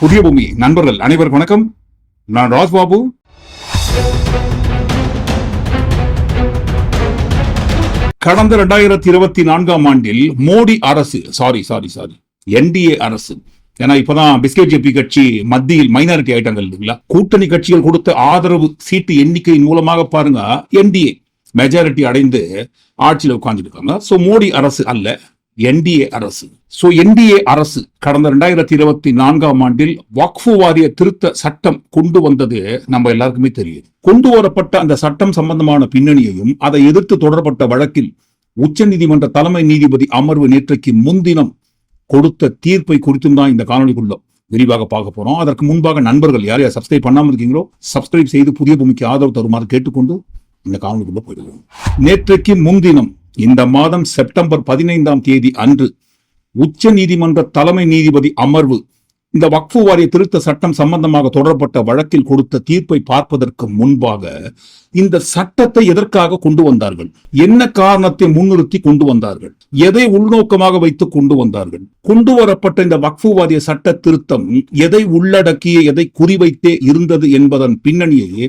புதிய பூமி. நண்பர்கள் அனைவருக்கும் வணக்கம். நான் ராஜ்பாபு. கடந்த இரண்டாயிரத்தி இருபத்தி நான்காம் ஆண்டில் மோடி அரசு சாரி சாரி சாரி என்டிஏ அரசு ஏன்னா இப்பதான் பிஸ்கெட் ஜெபி கட்சி மத்தியில் மைனாரிட்டி ஆயிட்டாங்க இல்லைங்களா கூட்டணி கட்சிகள் கொடுத்த ஆதரவு சீட்டு எண்ணிக்கையின் மூலமாக பாருங்க என்டிஏ மெஜாரிட்டி அடைந்து ஆட்சியில் உட்கார்ந்துருக்காங்க ஸோ மோடி அரசு அல்ல என்டிஏ அரசு. சோ என்டிஏ அரசு கடந்த ரெண்டாயிரத்தி இருபத்தி நான்காம் ஆண்டில் வக்ஃபு வாரிய திருத்த சட்டம் கொண்டு வந்தது நம்ம எல்லாருக்குமே தெரியும். கொண்டு வரப்பட்ட அந்த சட்டம் சம்பந்தமான பின்னணியையும் அதை எதிர்த்து தொடரப்பட்ட வழக்கில் உச்சநீதிமன்ற தலைமை நீதிபதி அமர்வு நேற்றைக்கு முன்தினம் கொடுத்த தீர்ப்பை குறித்தும் தான் இந்த காணொலிக்குள்ள விரிவாக பார்க்க போறோம். அதற்கு முன்பாக நண்பர்கள் யார் யார் சப்ஸ்கிரைப் பண்ணாம இருக்கீங்களோ சப்ஸ்கிரைப் செய்து புதிய பூமிக்கு ஆதரவு தருமாறு கேட்டுக்கொண்டு இந்த காணொலிக்குள்ள போயிடுவோம். நேற்றைக்கு முன்தினம் இந்த மாதம் செப்டம்பர் பதினைந்தாம் தேதி அன்று உச்ச நீதிமன்ற தலைமை நீதிபதி அமர்வு இந்த வக்ஃபு வாரிய திருத்த சட்டம் சம்பந்தமாக தொடரப்பட்ட வழக்கில் கொடுத்த தீர்ப்பை பார்ப்பதற்கு முன்பாக இந்த சட்டத்தை எதற்காக கொண்டு வந்தார்கள்? என்ன காரணத்தை முன்னிறுத்தி கொண்டு வந்தார்கள்? எதை உள்நோக்கமாக வைத்து கொண்டு வந்தார்கள்? கொண்டு வரப்பட்ட இந்த வக்ஃபு வாரிய சட்ட திருத்தம் எதை உள்ளடக்கிய எதை குறிவைத்தே இருந்தது என்பதன் பின்னணியை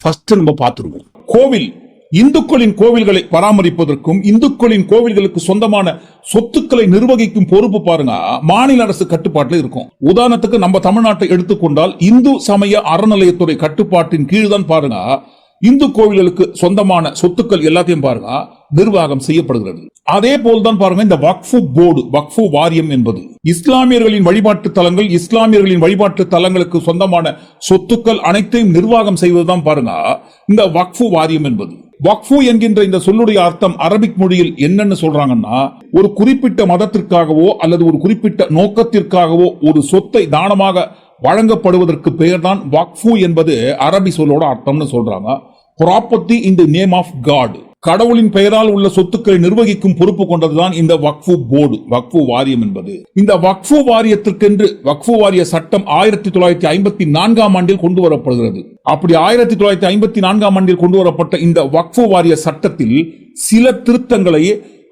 ஃபர்ஸ்ட் நம்ம பார்த்துருவோம். கோவில் இந்துக்களின் கோவில்களை பராமரிப்பதற்கும் இந்துக்களின் கோவில்களுக்கு சொந்தமான சொத்துக்களை நிர்வகிக்கும் பொறுப்பு பாருங்க. மாநில அரசு கட்டுப்பாட்டில் இருக்கும். உதாரணத்துக்கு நம்ம தமிழ்நாட்டை எடுத்துக்கொண்டால் இந்து சமய அறநிலையத்துறை கட்டுப்பாட்டின் கீழ் தான் பாருங்க. இந்து கோவில்களுக்கு சொந்தமான சொத்துக்கள் எல்லாத்தையும் பாருங்க. நிர்வாகம் செய்யப்படுகிறது. அதே போல்தான் பாருங்க இந்த வக்ஃபு போர்டு வக்ஃபு வாரியம் என்பது. இஸ்லாமியர்களின் வழிபாட்டு தலங்கள் இஸ்லாமியர்களின் வழிபாட்டு தலங்களுக்கு சொந்தமான சொத்துக்கள் அனைத்தையும் நிர்வாகம் செய்வதுதான் பாருங்க. இந்த வக்ஃபு வாரியம் என்பது. வக்ஃபு என்கின்ற இந்த சொல்லுடைய அர்த்தம் அரபிக் மொழியில் என்னன்னு சொல்றாங்கன்னா ஒரு குறிப்பிட்ட மதத்திற்காகவோ அல்லது ஒரு குறிப்பிட்ட நோக்கத்திற்காகவோ ஒரு சொத்தை தானமாக வழங்கப்படுவதற்கு பெயர் தான் வக்ஃபு என்பது அரபி சொல்லோட அர்த்தம்னு சொல்றாங்க. Property in the name of God. கடவுளின் பெயரால் உள்ள சொத்துக்களை நிர்வகிக்கும் பொறுப்பு கொண்டதுதான் இந்த வக்ஃபு போர்டு வக்ஃபு வாரியம் என்பது. இந்த வக்ஃபு வாரியத்திற்கென்று வக்ஃபு வாரிய சட்டம் ஆயிரத்தி தொள்ளாயிரத்தி ஐம்பத்தி நான்காம் ஆண்டில் கொண்டு வரப்படுகிறது அப்படி ஆயிரத்தி தொள்ளாயிரத்தி ஐம்பத்தி நான்காம் ஆண்டில் கொண்டு வரப்பட்ட இந்த வக்ஃபு வாரிய சட்டத்தில் சில திருத்தங்களை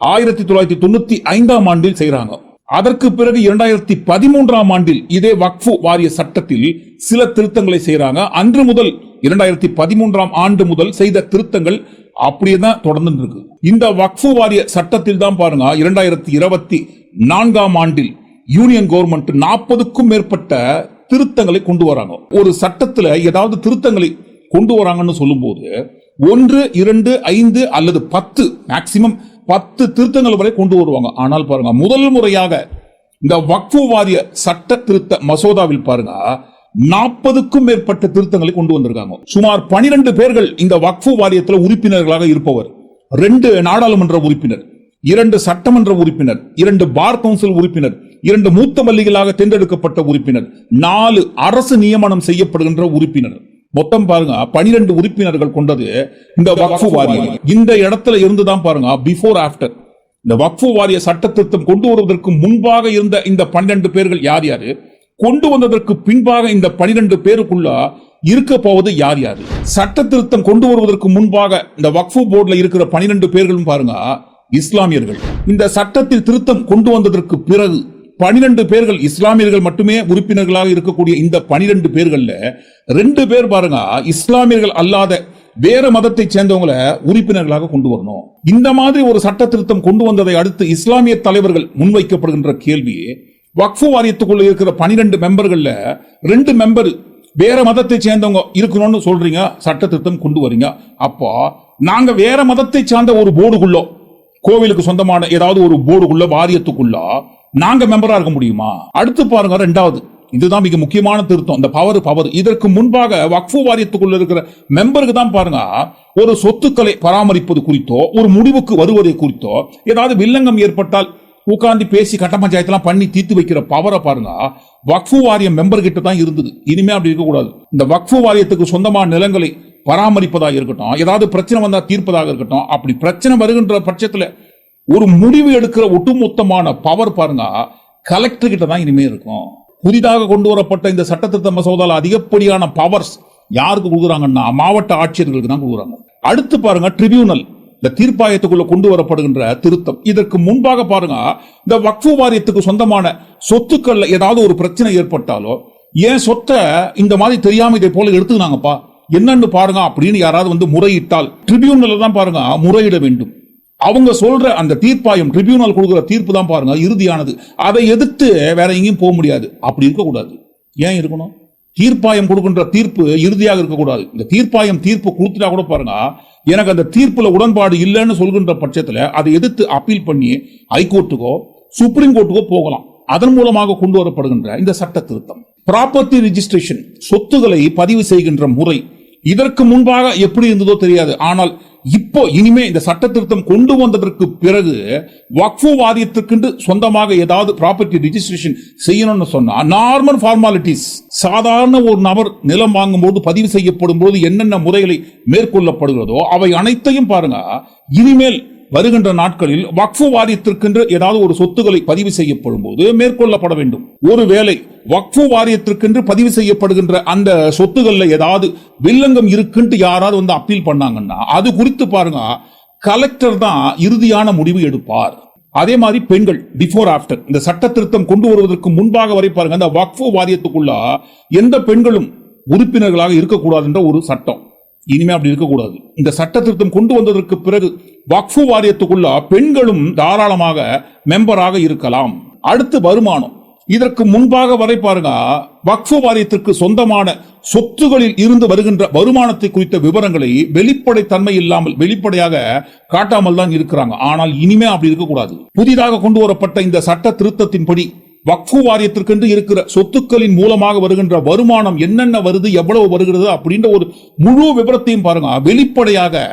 ஆயிரத்தி தொள்ளாயிரத்தி தொண்ணூத்தி ஐந்தாம் ஆண்டில் செய்கிறாங்க அதற்கு பிறகு இரண்டாயிரத்தி பதிமூன்றாம் ஆண்டில் இதே வக்ஃபு வாரிய சட்டத்தில் சில திருத்தங்களை செய்யறாங்க அன்று முதல் இரண்டாயிரத்தி பதிமூன்றாம் ஆண்டு முதல் செய்த திருத்தங்கள் அப்படியே தான் தொடர்ந்து இருக்கு இந்த வக்ஃபு வாரிய சட்டத்தில் தான் பாருங்க இரண்டாயிரத்தி இருபத்தி நான்காம் ஆண்டில் யூனியன் கவர்மெண்ட் நாற்பதுக்கும் மேற்பட்ட திருத்தங்களை கொண்டு வராங்க. ஒரு சட்டத்துல ஏதாவது திருத்தங்களை கொண்டு வராங்கன்னு சொல்லும்போது ஒன்று இரண்டு ஐந்து அல்லது பத்து மேக்சிமம் பத்து திருத்தங்கள் வரை கொண்டு வருவாங்க. ஆனால் பாருங்க முதல் முறையாக இந்த வக்ஃபு வாரிய சட்ட திருத்த மசோதாவில் பாருங்க நாற்பதுக்கும் மேற்பட்ட திருத்தங்களை கொண்டு வந்திருக்காங்க. சுமார் பனிரெண்டு பேர்கள் இந்த வக்ஃபு வாரியத்தில் உறுப்பினர்களாக இருப்பவர். ரெண்டு நாடாளுமன்ற உறுப்பினர் இரண்டு சட்டமன்ற உறுப்பினர் இரண்டு பார் கவுன்சில் உறுப்பினர் இரண்டு மூத்த மல்லிகளாக தேர்ந்தெடுக்கப்பட்ட உறுப்பினர் நாலு அரசு நியமனம் செய்யப்படுகின்ற உறுப்பினர். மொத்தம் பாருங்க பனிரெண்டு உறுப்பினர்கள் கொண்டது இந்த வக்ஃபு வாரியம். இந்த இடத்துல இருந்துதான் பாருங்க பிஃபோர் ஆஃப்டர் இந்த வக்ஃபு வாரிய சட்ட திருத்தம் கொண்டு வருவதற்கு முன்பாக இருந்த இந்த பன்னிரண்டு பேர்கள் யார் யாரு? கொண்டு வந்ததற்கு பின்பாக இந்த பனிரெண்டு பேருக்குள்ள இருக்க போவது யார் யாரு? சட்ட திருத்தம் கொண்டு வருவதற்கு முன்பாக இந்த வக்ஃபு போர்டுல இருக்கிற பனிரெண்டு பேர்களும் பாருங்க இஸ்லாமியர்கள். இந்த சட்டத்தில் திருத்தம் கொண்டு வந்ததற்கு பிறகு பனிரெண்டு பேர்கள் இஸ்லாமியர்கள் மட்டுமே உறுப்பினர்களாக இருக்கக்கூடிய இந்த பனிரெண்டு பேர்கள்ல ரெண்டு பேர் பாருங்க இஸ்லாமியர்கள் அல்லாத வேற மதத்தை சேர்ந்தவங்களை உறுப்பினர்களாக கொண்டு வரணும். இந்த மாதிரி ஒரு சட்ட திருத்தம் கொண்டு வந்ததை அடுத்து இஸ்லாமிய தலைவர்கள் முன்வைக்கப்படுகின்ற கேள்வி வக்ஃபு வாரியத்துக்குள்ள இருக்கிற பனிரெண்டு மெம்பர்கள்ல ரெண்டு மெம்பர் வேற மதத்தை சேர்ந்தவங்க இருக்கணும்னு சொல்றீங்க சட்ட திருத்தம் கொண்டு வரீங்க. அப்போ நாங்க வேற மதத்தை சார்ந்த ஒரு போர்டுக்குள்ளோ கோவிலுக்கு சொந்தமான ஏதாவது ஒரு போர்டுக்குள்ள வாரியத்துக்குள்ள நாங்க மெம்பரா இருக்க முடியுமா? அடுத்து பாருங்க ரெண்டாவது. இதுதான் மிக முக்கியமான திருத்தம். இந்த பவர் பவர் இதற்கு முன்பாக வக்ஃபு வாரியத்துக்குள்ள இருக்கிற மெம்பருக்கு தான் பாருங்க ஒரு சொத்துக்களை பராமரிப்பது குறித்தோ ஒரு முடிவுக்கு வருவதை குறித்தோ ஏதாவது வில்லங்கம் ஏற்பட்டால் உட்காந்து பேசி கட்ட பஞ்சாயத்துலாம் பண்ணி தீர்த்து வைக்கிற பவரை பாருங்க வக்ஃபு வாரியம் மெம்பர் கிட்ட தான் இருந்தது. இனிமே அப்படி இருக்கக்கூடாது இந்த வக்ஃபு வாரியத்துக்கு சொந்தமான நிலங்களை பராமரிப்பதாக இருக்கட்டும் ஏதாவது பிரச்சனை வந்தால் தீர்ப்பதாக இருக்கட்டும் அப்படி பிரச்சனை வருகின்ற பட்சத்தில் ஒரு முடிவு எடுக்கிற ஒட்டுமொத்தமான பவர் பாருங்க. கலெக்டர் கிட்ட தான் இனிமே இருக்கும். புதிதாக கொண்டு வரப்பட்ட இந்த சட்டத்திருத்த மசோதால அதிகப்படியான பவர்ஸ் யாருக்கு கொடுக்குறாங்கன்னா மாவட்ட ஆட்சியர்களுக்கு தான் கொடுக்குறாங்க. அடுத்து பாருங்க ட்ரிபியூனல் இந்த தீர்ப்பாயத்துக்குள்ள கொண்டு வரப்படுகின்ற திருத்தம். இதற்கு முன்பாக பாருங்க இந்த வக்ஃபு வாரியத்துக்கு சொந்தமான சொத்துக்கள்ல ஏதாவது ஒரு பிரச்சனை ஏற்பட்டாலோ ஏன் சொத்தை இந்த மாதிரி தெரியாம இதை போல எடுத்துக்கினாங்கப்பா? என்னன்னு பாருங்க அப்படின்னு யாராவது வந்து முறையிட்டால் ட்ரிபியூனல்ல தான் பாருங்க முறையிட வேண்டும். அவங்க சொல்ற அந்த தீர்ப்பாயம் ட்ரிபியூனல் கொடுக்குற தீர்ப்பு தான் பாருங்க இறுதியானது. அதை எதிர்த்து வேற எங்கேயும் போக முடியாது. அப்படி இருக்கக்கூடாது. ஏன் இருக்கணும்? தீர்ப்பாயம் கொடுக்கின்ற தீர்ப்பு இறுதியாக இருக்கக்கூடாது. இந்த தீர்ப்பாயம் தீர்ப்பு கொடுத்துட்டா கூட பாருங்க எனக்கு அந்த தீர்ப்புல உடன்பாடு இல்லைன்னு சொல்கின்ற பட்சத்தில் அதை எதிர்த்து அப்பீல் பண்ணி ஹைகோர்ட்டுக்கோ சுப்ரீம் கோர்ட்டுக்கோ போகலாம். அதன் மூலமாக கொண்டு வரப்படுகின்ற இந்த சட்ட திருத்தம். ப்ராப்பர்ட்டி ரிஜிஸ்ட்ரேஷன் சொத்துக்களை பதிவு செய்கின்ற முறை. இதற்கு முன்பாக எப்படி இருந்ததோ தெரியாது. ஆனால் இப்போ இனிமே இந்த சட்ட திருத்தம் கொண்டு வந்ததற்கு பிறகு வக்ஃபு வாரியத்திற்கென்று சொந்தமாக ஏதாவது ப்ராப்பர்ட்டி ரிஜிஸ்ட்ரேஷன் செய்யணும்னு சொன்னா நார்மல் ஃபார்மாலிட்டிஸ் சாதாரண ஒரு நபர் நிலம் வாங்கும்போது பதிவு செய்யப்படும் போது என்னென்ன முறைகளை மேற்கொள்ளப்படுகிறதோ அவை அனைத்தையும் பாருங்க. இனிமேல் வருகின்ற நாட்களில் வக்ஃபு வாரியத்திற்கென்று ஏதாவது ஒரு சொத்துக்களை பதிவு செய்யப்படும் போது மேற்கொள்ளப்பட வேண்டும். ஒருவேளை வக்ஃபு வாரியத்திற்கென்று பதிவு செய்யப்படுகின்ற அந்த சொத்துக்கள்ல ஏதாவது வில்லங்கம் இருக்குன்ட்டு யாராவது வந்து அப்பீல் பண்ணாங்கன்னா அது குறித்து பாருங்க கலெக்டர் தான் இறுதியான முடிவு எடுப்பார். அதே மாதிரி பெண்கள் பிஃபோர் ஆஃப்டர். இந்த சட்ட திருத்தம் கொண்டு வருவதற்கு முன்பாக வரை பாருங்க அந்த வக்ஃபு வாரியத்துக்குள்ள எந்த பெண்களும் உறுப்பினர்களாக இருக்கக்கூடாதுன்ற ஒரு சட்டம். இனிமே அப்படி இருக்கக்கூடாது. இந்த சட்ட திருத்தம் கொண்டு வந்ததற்கு பிறகு வக்ஃபு வாரியத்துக்குள்ள பெண்களும் தாராளமாக மெம்பராக இருக்கலாம். அடுத்து வருமானம். இதற்கு முன்பாக வரை பாருங்க வக்ஃபு வாரியத்திற்கு சொந்தமான சொத்துகளில் இருந்து வருகின்ற வருமானத்தை குறித்த விவரங்களை வெளிப்படை தன்மை இல்லாமல் வெளிப்படையாக காட்டாமல் தான் இருக்கிறாங்க. ஆனால் இனிமே அப்படி இருக்கக்கூடாது. புதிதாக கொண்டு வரப்பட்ட இந்த சட்ட திருத்தத்தின்படி வக்ஃபு வாரியத்திற்கென்று இருக்கிற சொத்துக்களின் மூலமாக வருகின்ற வருமானம் என்னென்ன வருது எவ்வளவு வருகிறது அப்படின்ற ஒரு முழு விவரத்தையும் பாருங்க. வெளிப்படையாக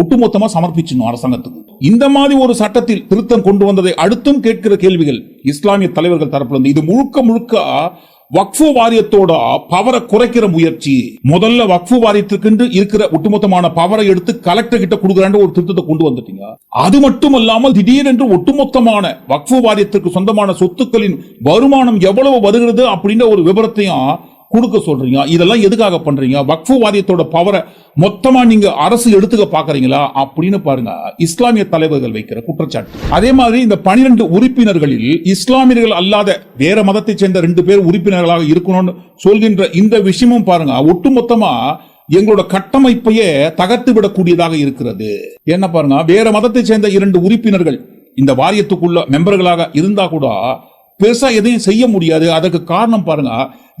ஒட்டுமொத்தமா சமர்ப்பிச்சிடணும் அரசாங்கத்துக்கு. இந்த மாதிரி ஒரு சட்டத்தில் திருத்தம் கொண்டு வந்ததை அடுத்தும் கேட்கிற கேள்விகள் இஸ்லாமிய தலைவர்கள் தரப்புல இருந்து. இது முழுக்க முழுக்க வக்ஃபு வாரியத்தோட பவரை குறைக்கிற முயற்சி. முதல்ல வக்ஃபு வாரியத்திற்கென்று இருக்கிற ஒட்டுமொத்தமான பவரை எடுத்து கலெக்டர் கிட்ட கொடுக்குறாண்டு ஒரு திருத்தத்தை கொண்டு வந்துட்டீங்க. அது மட்டும் அல்லாமல் திடீரென்று ஒட்டுமொத்தமான வக்ஃபு வாரியத்திற்கு சொந்தமான சொத்துக்களின் வருமானம் எவ்வளவு வருகிறது அப்படின்ற ஒரு விவரத்தையும் கொடுக்க சொல்றீங்க? இதெல்லாம் எதுக்காக பண்றீங்க? வக்ஃபு வாரியத்தோட பவரை மொத்தமா நீங்க அரசு எடுத்துக்க பாக்குறீங்களா அப்படின்னு பாருங்க. இஸ்லாமிய தலைவர்கள் வைக்கிற குற்றச்சாட்டு. அதே மாதிரி இந்த பனிரெண்டு உறுப்பினர்களில் இஸ்லாமியர்கள் அல்லாத வேற மதத்தை சேர்ந்த ரெண்டு பேர் உறுப்பினர்களாக இருக்கணும்னு சொல்கின்ற இந்த விஷயமும் பாருங்க. ஒட்டுமொத்தமா எங்களோட கட்டமைப்பையே தகர்த்து விடக்கூடியதாக இருக்கிறது. என்ன பாருங்க? வேற மதத்தை சேர்ந்த இரண்டு உறுப்பினர்கள் இந்த வாரியத்துக்குள்ள மெம்பர்களாக இருந்தா கூட பெருசா எதையும் செய்ய முடியாது. அதற்கு காரணம் பாருங்க.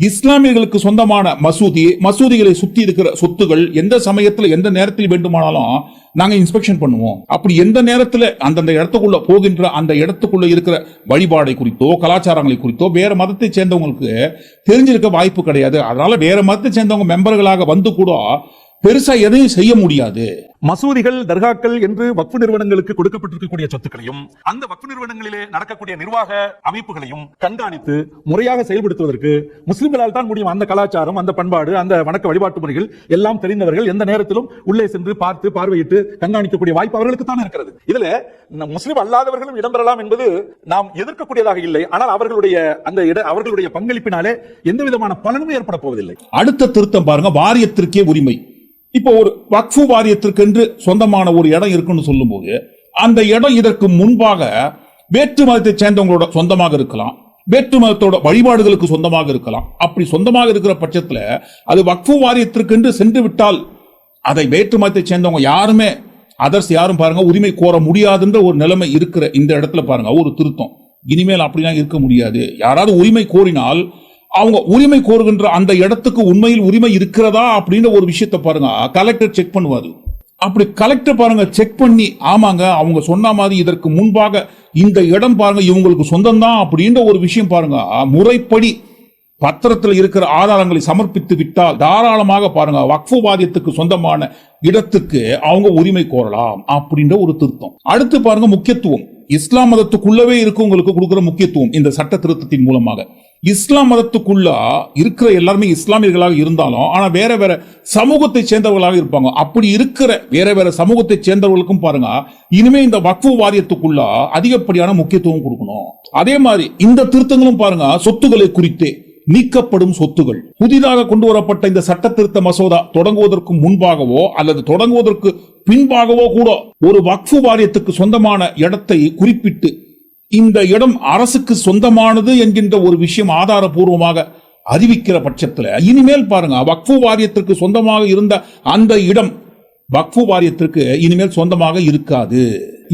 இஸ்லாமியர்களுக்கு சொந்தமான மசூதி மசூதிகளை சுத்தி இருக்கிற சொத்துகள் எந்த சமயத்துல எந்த நேரத்தில் வேண்டுமானாலும் நாங்க இன்ஸ்பெக்ஷன் பண்ணுவோம். அப்படி எந்த நேரத்துல அந்தந்த இடத்துக்குள்ள போகின்ற அந்த இடத்துக்குள்ள இருக்கிற வழிபாடை குறித்தோ கலாச்சாரங்களை குறித்தோ வேற மதத்தை சேர்ந்தவங்களுக்கு தெரிஞ்சிருக்க வாய்ப்பு கிடையாது. அதனால வேற மதத்தை சேர்ந்தவங்க மெம்பர்களாக வந்து கூட பெருசா எதையும் செய்ய முடியாது. மசூதிகள் தர்காக்கள் என்று வக்ஃபு நிறுவனங்களுக்கு கொடுக்கப்பட்டிருக்கக்கூடிய சொத்துக்களையும் அந்த வக்ஃபு நிறுவனங்களிலே நடக்கக்கூடிய நிர்வாக அமைப்புகளையும் கண்காணித்து முறையாக செயல்படுத்துவதற்கு முஸ்லிம்களால் தான் முடியும் அந்த கலாச்சாரம் அந்த பண்பாடு அந்த வணக்க வழிபாட்டு முறைகள் எல்லாம் தெரிந்தவர்கள் எந்த நேரத்திலும் உள்ளே சென்று பார்த்து பார்வையிட்டு கண்காணிக்கக்கூடிய வாய்ப்பு அவர்களுக்கு தான் இருக்கிறது. இதுல முஸ்லிம் அல்லாதவர்களும் இடம்பெறலாம் என்பது நாம் எதிர்க்கக்கூடியதாக இல்லை. ஆனால் அவர்களுடைய அந்த இட அவர்களுடைய பங்களிப்பினாலே எந்த விதமான பலனும் ஏற்பட போவதில்லை. அடுத்த திருத்தம் பாருங்க வாரியத்திற்கே உரிமை. இப்போ ஒரு வக்ஃபு வாரியத்திற்கென்று சொந்தமான ஒரு இடம் இருக்குன்னு சொல்லும்போது அந்த இடம் இதற்கு முன்பாக வேற்று மதத்தை சேர்ந்தவங்களோட சொந்தமாக இருக்கலாம் வேற்று மதத்தோட வழிபாடுகளுக்கு சொந்தமாக இருக்கலாம். அப்படி சொந்தமாக இருக்கிற பட்சத்தில் அது வக்ஃபு வாரியத்திற்கென்று சென்று விட்டால் அதை வேற்று மதத்தை சேர்ந்தவங்க யாருமே அதர்ஸ் யாரும் பாருங்க உரிமை கோர முடியாதுன்ற ஒரு நிலைமை இருக்கிற இந்த இடத்துல பாருங்க ஒரு திருத்தம். இனிமேல் அப்படிலாம் இருக்க முடியாது. யாராவது உரிமை கோரினால் அவங்க உரிமை கோருகின்ற அந்த இடத்துக்கு உண்மையில் உரிமை இருக்கிறதா அப்படின்ற ஒரு விஷயத்தை பாருங்க. கலெக்டர் செக் பண்ணுவாரு. அப்படி கலெக்டர் பாருங்க செக் பண்ணி ஆமாங்க அவங்க சொன்ன மாதிரி இதற்கு முன்பாக இந்த இடம் பாருங்க இவங்களுக்கு சொந்தம் தான் அப்படின்ற ஒரு விஷயம் பாருங்க. முறைப்படி பத்திரத்தில் இருக்கிற ஆதாரங்களை சமர்ப்பித்து விட்டால் தாராளமாக பாருங்க வக்ஃபு வாதியத்துக்கு சொந்தமான இடத்துக்கு அவங்க உரிமை கோரலாம் அப்படின்ற ஒரு திருத்தம். அடுத்து பாருங்க முக்கியத்துவம். இஸ்லாம் மதத்துக்குள்ளவே இருக்கவங்களுக்கு கொடுக்கிற முக்கியத்துவம் இந்த சட்ட திருத்தத்தின் மூலமாக. இஸ்லாம் மதத்துக்குள்ளா இருக்கிற எல்லாருமே இஸ்லாமியர்களாக இருந்தாலும் ஆனா வேற வேற சமூகத்தை சேர்ந்தவர்களாக இருப்பாங்க. அப்படி இருக்கிற வேற வேற சமூகத்தை சேர்ந்தவர்களுக்கும் பாருங்க இனிமே இந்த வக்ஃபு வாரியத்துக்குள்ள அதிகப்படியான முக்கியத்துவம் கொடுக்கணும். அதே மாதிரி இந்த திருத்தங்களும் பாருங்க சொத்துக்களை குறித்தே நீக்கப்படும் சொத்துகள் புதிதாக கொண்டு வரப்பட்ட இந்த சட்ட திருத்த மசோதா தொடங்குவதற்கு முன்பாகவோ அல்லது தொடங்குவதற்கு பின்பாகவோ கூட ஒரு வக்ஃபு வாரியத்துக்கு சொந்தமான இடத்தை குறிப்பிட்டு இந்த இடம் அரசுக்கு சொந்தமானது என்கின்ற ஒரு விஷயம் ஆதாரபூர்வமாக அறிவிக்கிற பட்சத்தில் இனிமேல் பாருங்க வக்ஃபு வாரியத்திற்கு சொந்தமாக இருந்த அந்த இடம் வக்ஃபு வாரியத்திற்கு இனிமேல் சொந்தமாக இருக்காது.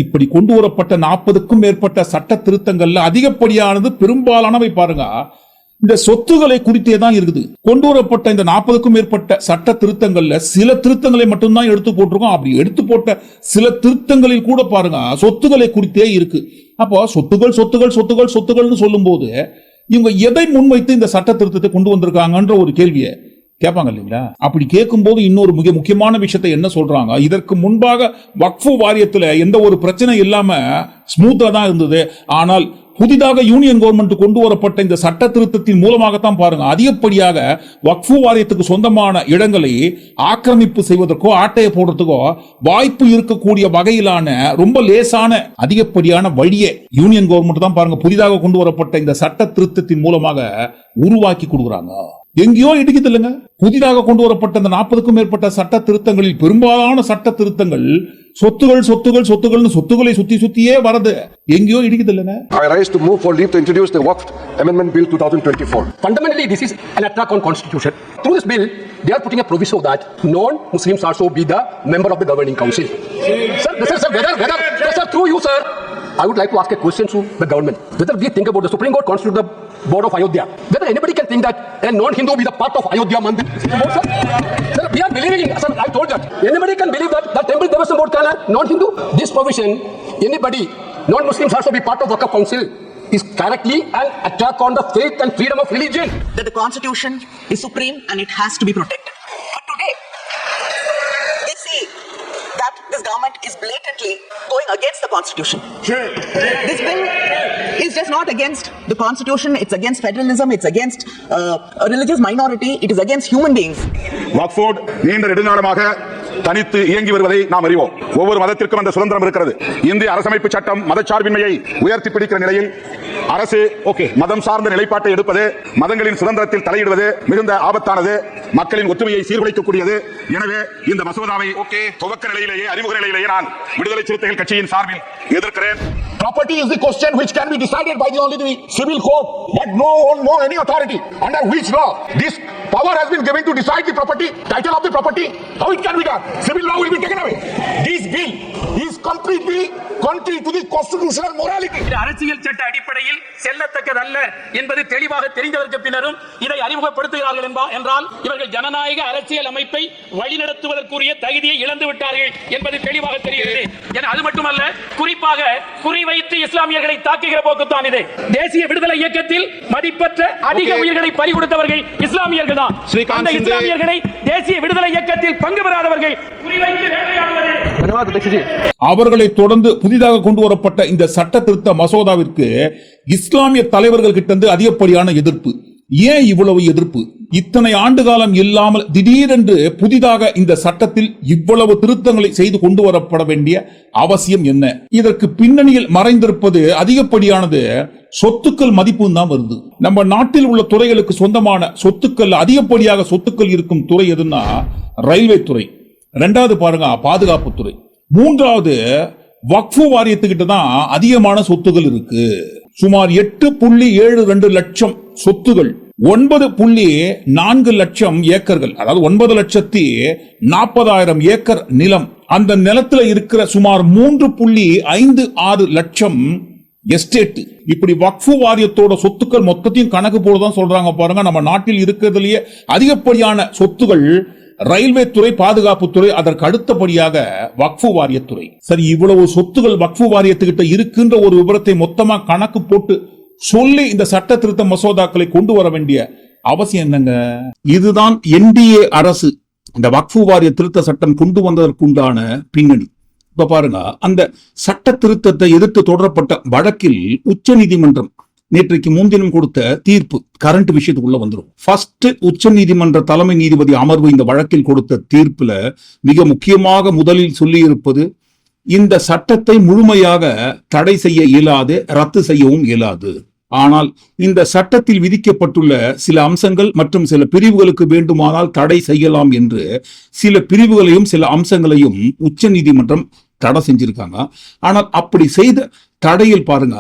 இப்படி கொண்டு வரப்பட்ட நாற்பதுக்கும் மேற்பட்ட சட்ட திருத்தங்கள்ல அதிகப்படியானது பெரும்பாலானவை பாருங்க இந்த சொத்துக்களை குறித்தே தான் இருக்குது. கொண்டு வரப்பட்ட இந்த நாற்பதுக்கும் மேற்பட்ட சட்ட திருத்தங்கள்ல சில திருத்தங்களை மட்டும்தான் எடுத்து போட்டிருக்கோம். அப்படி எடுத்து போட்ட சில திருத்தங்களில் கூட பாருங்க சொத்துக்களை குறித்தே இருக்கு. அப்போ சொத்துகள் சொத்துகள் சொத்துகள் சொத்துகள்னு சொல்லும்போது இவங்க எதை முன்வைத்து இந்த சட்ட திருத்தத்தை கொண்டு வந்திருக்காங்கன்ற ஒரு கேள்வியை கேட்பாங்க இல்லைங்களா? அப்படி கேட்கும்போது இன்னொரு மிக முக்கியமான விஷயத்தை என்ன சொல்றாங்க? இதற்கு முன்பாக வக்ஃபு வாரியத்தில் எந்த ஒரு பிரச்சனை இல்லாம ஸ்மூத்தாக தான் இருந்தது. ஆனால் புதிதாக யூனியன் கவர்மெண்ட் கொண்டு வரப்பட்ட இந்த சட்ட திருத்தத்தின் மூலமாகத்தான் பாருங்க. அதிகப்படியாக வக்ஃபு வாரியத்துக்கு சொந்தமான இடங்களை ஆக்கிரமிப்பு செய்வதற்கோ ஆட்டையை போடுறதுக்கோ வாய்ப்பு இருக்கக்கூடிய வகையிலான ரொம்ப லேசான அதிகப்படியான வழியை யூனியன் கவர்மெண்ட் தான் பாருங்க புதிதாக கொண்டு வரப்பட்ட இந்த சட்ட திருத்தத்தின் மூலமாக உருவாக்கி கொடுக்குறாங்க. எங்கேயோ இடிக்குது இல்லைங்க. புதிதாக கொண்டு வரப்பட்ட இந்த நாற்பதுக்கும் மேற்பட்ட சட்ட திருத்தங்களில் பெரும்பாலான சட்ட திருத்தங்கள் சொத்துகள் சொத்துகள் சொத்துகள்னு சொத்துக்களை சுத்தி சுத்தியே வரது எங்கேயோ இடிக்குது இல்லைங்க I rise to move for leave to introduce the Waqf Amendment Bill 2024. Fundamentally, this is an attack on constitution. Through this bill, they are putting a proviso that non-Muslims also be the member of the governing council. Sir, this is sir, whether, whether, yes, sir, through you, sir, I would like to ask a question to the government. Whether we think about the Supreme Court constitute the board of Ayodhya, whether anybody can think that a non-Hindu be the part of Ayodhya Mandir. Sir, we are believing in, sir, I told that. Anybody can believe that the temple Devasam board can a non-Hindu? This provision, anybody, non-Muslims also be part of Waqf council is directly an attack on the faith and freedom of religion. that the constitution is supreme and it has to be protected. But today, they see that this government is blatantly going against the constitution. This bill is just not against the constitution, it's against federalism, it's against uh, a religious minority, it is against human beings. வக்ஃபோர்ட் நீண்ட நெடுங்காலமாக தனித்து இயங்கி வருவதை நாம் அறிவோம் ஒவ்வொரு மதத்திற்கும் அந்த சுதந்திரம் இருக்கிறது இந்திய அரசமைப்பு சட்டம் மதச்சார்பின்மையை உயர்த்தி பிடிக்கிற நிலையில் அரசு ஓகே மதம் சார்ந்த நிலைப்பாட்டை எடுப்பது மதங்களின் சுதந்திரத்தில் தலையிடுவது மிகுந்த ஆபத்தானது மக்களின் ஒற்றுமையை சீர்குலைக்கக்கூடியது எனவே இந்த மசோதாவை ஓகே துவக்க நிலையிலேயே அறிமுக நிலையிலேயே நான் விடுதலை சிறுத்தைகள் கட்சியின் சார்பில் எதிர்க்கிறேன் Property is the question which can be decided by the only the civil court, but no one, no any authority. Under which law? This power has been given to decide the property, title of the property. How it can be done? Civil law will be taken away. This bill is completely contrary to the constitutional morality. அரசியல் சட்ட அடிப்படையில் செல்லத்தக்கதல்ல என்பது தெளிவாக தெரிந்ததற்கு பின்னரும் இதை அறிமுகப்படுத்துகிறார்கள் என்றால் இவர்கள் ஜனநாயக அரசியல் அமைப்பை வழிநடத்துவதற்குரிய தகுதியை இழந்து விட்டார்கள் என்பது தெளிவாக தெரிகிறது என அது மட்டுமல்ல குறிப்பாக குறிவைத்து இஸ்லாமியர்களை தாக்குகிற போக்குத்தான் இது தேசிய விடுதலை இயக்கத்தில் மதிப்பற்ற அதிக உயிர்களை பறி கொடுத்தவர்கள் இஸ்லாமியர்கள் தான். அந்த இஸ்லாமியர்களை தேசிய விடுதலை இயக்கத்தில் பங்கு பெறாதவர்கள் அவர்களை தொடர்ந்து புதிதாக கொண்டு வரப்பட்ட இந்த சட்ட திருத்த மசோதாவிற்கு இஸ்லாமிய தலைவர்கள் கிட்ட இருந்து அதிகப்படியான எதிர்ப்பு. ஏன் இவ்வளவு எதிர்ப்பு? இத்தனை ஆண்டு காலம் இல்லாமல் திடீரென்று புதிதாக இந்த சட்டத்தில் இவ்வளவு திருத்தங்களை செய்து கொண்டு வரப்பட வேண்டிய அவசியம் என்ன? இதற்கு பின்னணியில் மறைந்திருப்பது அதிகப்படியானது சொத்துக்கள் மதிப்பு தான் வருது. நம்ம நாட்டில் உள்ள துறைகளுக்கு சொந்தமான சொத்துக்கள் அதிகப்படியாக சொத்துக்கள் இருக்கும் துறை எதுன்னா ரயில்வே துறை. ரெண்டாவது பாருங்க பாதுகாப்பு துறை. மூன்றாவது வக்ஃபு வாரியத்துக்கிட்ட தான் அதிகமான சொத்துகள் இருக்கு. சுமார் எட்டு புள்ளி ஏழு ரெண்டு லட்சம் சொத்துகள் ஒன்பது புள்ளி நான்கு லட்சம் ஏக்கர்கள் அதாவது ஒன்பது லட்சத்தி நாற்பதாயிரம் ஏக்கர் நிலம். அந்த நிலத்துல இருக்கிற சுமார் மூன்று புள்ளி ஐந்து ஆறு லட்சம் எஸ்டேட் இப்படி வக்ஃபு வாரியத்தோட சொத்துக்கள் மொத்தத்தையும் கணக்கு போடுதான் சொல்றாங்க பாருங்க. நம்ம நாட்டில் இருக்கிறதுலயே அதிகப்படியான சொத்துகள் ரயில்வே துறை பாதுகாப்புத்துறை அதற்கு அடுத்தபடியாக வக்ஃபு வாரியத்துறை. சரி இவ்வளவு சொத்துகள் வக்ஃபு வாரியத்துக்கிட்ட இருக்குன்ற ஒரு விவரத்தை மொத்தமா கணக்கு போட்டு சொல்லி இந்த சட்ட திருத்த மசோதாக்களை கொண்டு வர வேண்டிய அவசியம் என்னங்க? இதுதான் என்டிஏ அரசு இந்த வக்ஃபு வாரிய திருத்த சட்டம் கொண்டு வந்ததற்குண்டான பின்னணி. இப்ப பாருங்க அந்த சட்ட திருத்தத்தை எதிர்த்து தொடரப்பட்ட வழக்கில் உச்சநீதிமன்றம் நேற்றைக்கு முன்தினம் கொடுத்த தீர்ப்பு கரண்ட் விஷயத்துக்குள்ள வந்துரும். ஃபர்ஸ்ட் உச்ச நீதிமன்ற தலைமை நீதிபதி அமர்வு இந்த வழக்கில் கொடுத்த தீர்ப்புல மிக முக்கியமாக முதலில் சொல்லியிருப்பது இந்த சட்டத்தை முழுமையாக தடை செய்ய இயலாது ரத்து செய்யவும் இயலாது. ஆனால் இந்த சட்டத்தில் விதிக்கப்பட்டுள்ள சில அம்சங்கள் மற்றும் சில பிரிவுகளுக்கு வேண்டுமானால் தடை செய்யலாம் என்று சில பிரிவுகளையும் சில அம்சங்களையும் உச்ச நீதிமன்றம் தடை செஞ்சிருக்காங்க. ஆனால் அப்படி செய்த தடையில் பாருங்க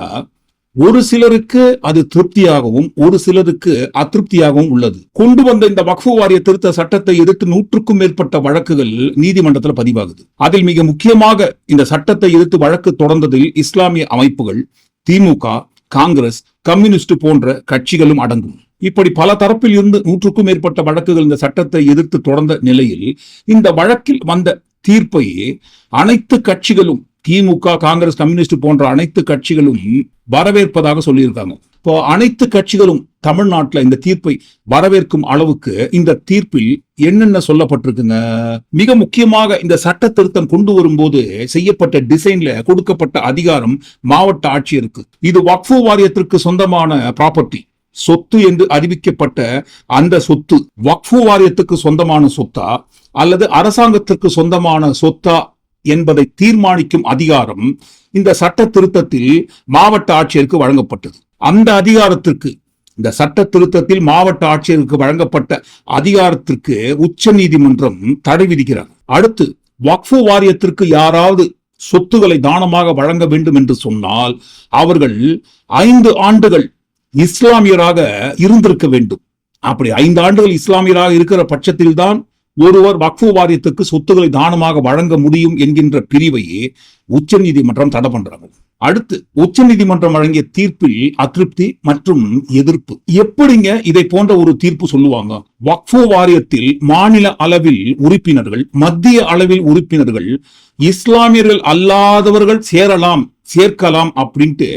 ஒரு சிலருக்கு அது திருப்தியாகவும் ஒரு சிலருக்கு அதிருப்தியாகவும் உள்ளது. கொண்டு வந்த இந்த வக்ஃபு வாரிய திருத்த சட்டத்தை எதிர்த்து நூற்றுக்கும் மேற்பட்ட வழக்குகள் நீதிமன்றத்தில் பதிவாகுது. அதில் மிக முக்கியமாக இந்த சட்டத்தை எதிர்த்து வழக்கு தொடர்ந்ததில் இஸ்லாமிய அமைப்புகள் திமுக காங்கிரஸ் கம்யூனிஸ்ட் போன்ற கட்சிகளும் அடங்கும். இப்படி பல தரப்பில் இருந்து நூற்றுக்கும் மேற்பட்ட வழக்குகள் இந்த சட்டத்தை எதிர்த்து தொடர்ந்த நிலையில் இந்த வழக்கில் வந்த தீர்ப்பை அனைத்து கட்சிகளும் திமுக காங்கிரஸ் கம்யூனிஸ்ட் போன்ற அனைத்து கட்சிகளும் வரவேற்பதாக சொல்லியிருக்காங்க. இப்போ அனைத்து கட்சிகளும் தமிழ்நாட்டில் இந்த தீர்ப்பை வரவேற்கும் அளவுக்கு இந்த தீர்ப்பில் என்னென்ன சொல்லப்பட்டிருக்குங்க? மிக முக்கியமாக இந்த சட்ட திருத்தம் கொண்டு வரும்போது செய்யப்பட்ட டிசைன்ல கொடுக்கப்பட்ட அதிகாரம் மாவட்ட ஆட்சியருக்கு. இது வக்ஃபு வாரியத்திற்கு சொந்தமான ப்ராப்பர்ட்டி சொத்து என்று அறிவிக்கப்பட்ட அந்த சொத்து வக்ஃபு வாரியத்துக்கு சொந்தமான சொத்தா? அல்லது அரசாங்கத்திற்கு சொந்தமான சொத்தா? என்பதை தீர்மானிக்கும் அதிகாரம் இந்த சட்ட திருத்தத்தில் மாவட்ட ஆட்சியருக்கு வழங்கப்பட்டது. அந்த அதிகாரத்திற்கு இந்த சட்ட திருத்தத்தில் மாவட்ட ஆட்சியருக்கு வழங்கப்பட்ட அதிகாரத்திற்கு உச்ச நீதிமன்றம் தடை விதிக்கிறார் அடுத்து வக்ஃபு வாரியத்திற்கு யாராவது சொத்துக்களை தானமாக வழங்க வேண்டும் என்று சொன்னால் அவர்கள் ஐந்து ஆண்டுகள் இஸ்லாமியராக இருந்திருக்க வேண்டும். அப்படி ஐந்து ஆண்டுகள் இஸ்லாமியராக இருக்கிற பட்சத்தில்தான் ஒருவர் வக்ஃபு வாரியத்துக்கு சொத்துக்களை தானமாக வழங்க முடியும் என்கின்ற பிரிவையே உச்ச நீதிமன்றம் தடை பண்றாங்க அடுத்து உச்ச நீதிமன்றம் வழங்கிய தீர்ப்பில் அதிருப்தி மற்றும் எதிர்ப்பு. எப்படிங்க இதை போன்ற ஒரு தீர்ப்பு சொல்லுவாங்க? வக்ஃபு வாரியத்தில் மாநில அளவில் உறுப்பினர்கள் மத்திய அளவில் உறுப்பினர்கள் இஸ்லாமியர்கள் அல்லாதவர்கள் சேரலாம் சேர்க்கலாம் அப்படின்ட்டு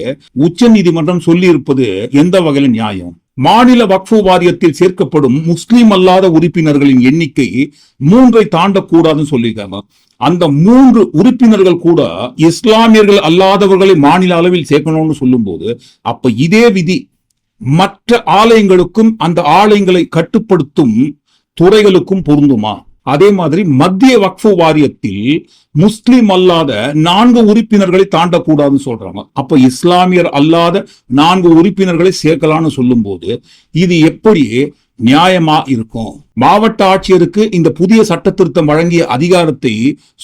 உச்ச நீதிமன்றம் சொல்லி இருப்பது எந்த வகையில நியாயம்? மாநில வக்ஃபு வாரியத்தில் சேர்க்கப்படும் முஸ்லீம் அல்லாத உறுப்பினர்களின் எண்ணிக்கை மூன்றை தாண்டக்கூடாதுன்னு சொல்லியிருக்காங்க. அந்த மூன்று உறுப்பினர்கள் கூட இஸ்லாமியர்கள் அல்லாதவர்களை மாநில அளவில் சேர்க்கணும்னு சொல்லும்போது அப்ப இதே விதி மற்ற ஆலயங்களுக்கும் அந்த ஆலயங்களை கட்டுப்படுத்தும் துறைகளுக்கும் பொருந்துமா? அதே மாதிரி மத்திய வக்ஃபு வாரியத்தில் முஸ்லிம் அல்லாத நான்கு உறுப்பினர்களை தாண்டக்கூடாதுன்னு சொல்றாங்க. அப்ப இஸ்லாமியர் அல்லாத நான்கு உறுப்பினர்களை சேர்க்கலாம்னு சொல்லும்போது இது எப்படி நியாயமா இருக்கும்? மாவட்ட ஆட்சியருக்கு இந்த புதிய சட்ட திருத்தம் வழங்கிய அதிகாரத்தை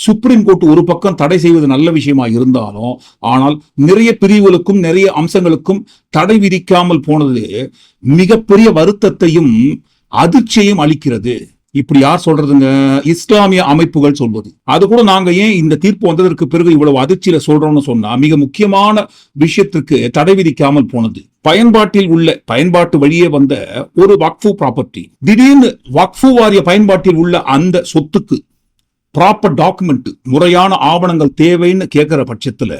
சுப்ரீம் கோர்ட் ஒரு பக்கம் தடை செய்வது நல்ல விஷயமா இருந்தாலும் ஆனால் நிறைய பிரிவுகளுக்கும் நிறைய அம்சங்களுக்கும் தடை விதிக்காமல் போனது மிகப்பெரிய வருத்தத்தையும் அதிர்ச்சியையும் அளிக்கிறது. இப்படி யார் சொல்றதுங்க? இஸ்லாமிய அமைப்புகள் சொல்வது. அது கூட நாங்க ஏன் இந்த தீர்ப்பு வந்ததற்கு பிறகு இவ்வளவு அதிர்ச்சியில சொல்றோம்னு சொன்னா மிக முக்கியமான விஷயத்திற்கு தடை விதிக்காமல் போனது. பயன்பாட்டில் உள்ள பயன்பாட்டு வழியே வந்த ஒரு வக்ஃபு ப்ராப்பர்ட்டி திடீர்னு வக்ஃபு வாரிய பயன்பாட்டில் உள்ள அந்த சொத்துக்கு ப்ராப்பர் டாக்குமெண்ட் முறையான ஆவணங்கள் தேவைன்னு கேட்கிற பட்சத்துல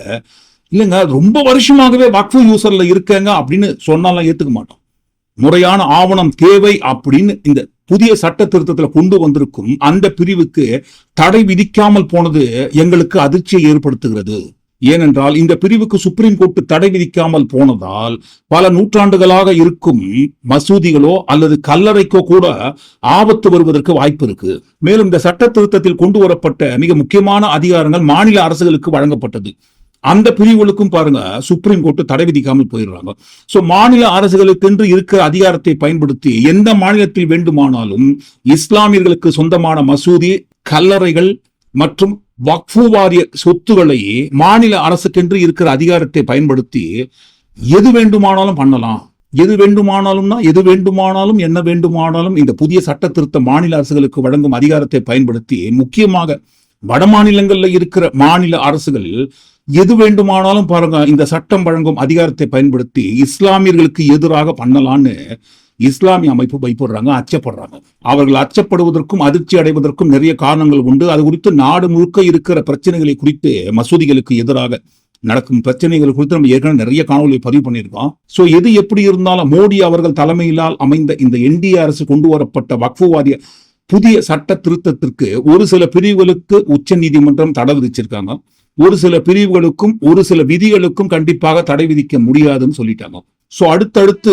இல்லைங்க ரொம்ப வருஷமாகவே வக்ஃபு யூசர்ல இருக்கேங்க அப்படின்னு சொன்னாலாம் ஏத்துக்க மாட்டோம். முறையான ஆவணம் தேவை அப்படின்னு இந்த புதிய சட்ட திருத்தத்தில் கொண்டு வந்திருக்கும் அந்த பிரிவுக்கு தடை விதிக்காமல் போனது எங்களுக்கு அதிர்ச்சியை ஏற்படுத்துகிறது. ஏனென்றால் இந்த பிரிவுக்கு சுப்ரீம் கோர்ட் தடை விதிக்காமல் போனதால் பல நூற்றாண்டுகளாக இருக்கும் மசூதிகளோ அல்லது கல்லறைக்கோ கூட ஆபத்து வருவதற்கு வாய்ப்பு இருக்கு. மேலும் இந்த சட்ட திருத்தத்தில் கொண்டு வரப்பட்ட மிக முக்கியமான அதிகாரங்கள் மாநில அரசுகளுக்கு வழங்கப்பட்டது. அந்த பிரிவுகளுக்கும் பாருங்க சுப்ரீம் கோர்ட் தடை விதிக்காமல் போயிடுறாங்க. ஸோ மாநில அரசுகளுக்கென்று இருக்கிற அதிகாரத்தை பயன்படுத்தி எந்த மாநிலத்தில் வேண்டுமானாலும் இஸ்லாமியர்களுக்கு சொந்தமான மசூதி கல்லறைகள் மற்றும் வக்ஃபு வாரிய சொத்துக்களை மாநில அரசுக்கென்று இருக்கிற அதிகாரத்தை பயன்படுத்தி எது வேண்டுமானாலும் பண்ணலாம். எது வேண்டுமானாலும்னா எது வேண்டுமானாலும் என்ன வேண்டுமானாலும் இந்த புதிய சட்ட திருத்த மாநில அரசுகளுக்கு வழங்கும் அதிகாரத்தை பயன்படுத்தி முக்கியமாக வட மாநிலங்களில் இருக்கிற மாநில அரசுகள் எது வேண்டுமானாலும் பாருங்க இந்த சட்டம் வழங்கும் அதிகாரத்தை பயன்படுத்தி இஸ்லாமியர்களுக்கு எதிராக பண்ணலான்னு இஸ்லாமிய அமைப்பு பயப்படுறாங்க அச்சப்படுறாங்க. அவர்கள் அச்சப்படுவதற்கும் அதிர்ச்சி அடைவதற்கும் நிறைய காரணங்கள் உண்டு. அது குறித்து நாடு முழுக்க இருக்கிற பிரச்சனைகளை குறித்து மசூதிகளுக்கு எதிராக நடக்கும் பிரச்சனைகள் குறித்து நம்ம ஏற்கனவே நிறைய காணொலியை பதிவு பண்ணியிருக்கோம். சோ எது எப்படி இருந்தாலும் மோடி அவர்கள் தலைமையிலால் அமைந்த இந்த என்டிஏ அரசு கொண்டு வரப்பட்ட வக்ஃபுவாதிய புதிய சட்ட திருத்தத்திற்கு ஒரு சில பிரிவுகளுக்கு உச்ச நீதிமன்றம் தடை விதிச்சிருக்காங்க. ஒரு சில பிரிவுகளுக்கும் ஒரு சில விதிகளுக்கும் கண்டிப்பாக தடை விதிக்க முடியாதுன்னு சொல்லிட்டாங்க. சோ அடுத்தடுத்து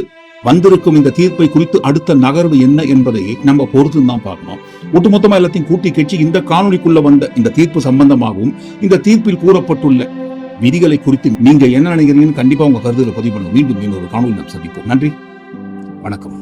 வந்திருக்கும் இந்த தீர்ப்பை குறித்து அடுத்த நகர்வு என்ன என்பதை நம்ம பொறுத்து தான் பார்க்கணும். ஒட்டுமொத்தமா எல்லாத்தையும் கூட்டி கட்சி இந்த காணொலிக்குள்ள வந்த இந்த தீர்ப்பு சம்பந்தமாகவும் இந்த தீர்ப்பில் கூறப்பட்டுள்ள விதிகளை குறித்து நீங்க என்ன நினைக்கிறீங்கன்னு கண்டிப்பா உங்க கருத்துல பதிவு பண்ணுங்க மீண்டும் இன்னொரு காணொலி நாம் சந்திப்போம். நன்றி. வணக்கம்.